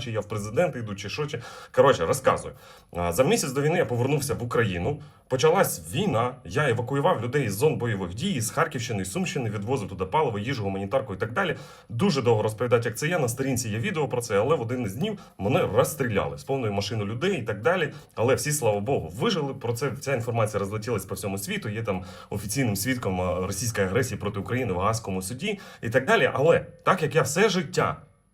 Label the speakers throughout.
Speaker 1: Чи я в президенти йду, чи що, чи коротше, розказую. За місяць до війни я повернувся в Україну. Почалась війна. Я евакуював людей з зон бойових дій з Харківщини, з Сумщини, відвозив туди паливо, їжу, гуманітарку і так далі. Дуже довго розповідати, як це є. На сторінці є відео про це, але в один із днів мене розстріляли з повною машиною людей і так далі. Але всі, слава Богу, вижили. Про це ця інформація розлетілась по всьому світу. Є там офіційним свідком російської агресії проти України в Гаазькому суді і так далі. Але так як я все життя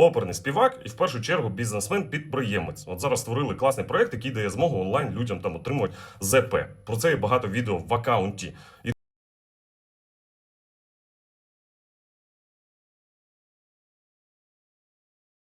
Speaker 1: оперний співак і в першу чергу бізнесмен-підприємець. От зараз створили класний проект, який дає змогу онлайн людям там отримувати ЗП. Про це є багато відео в акаунті.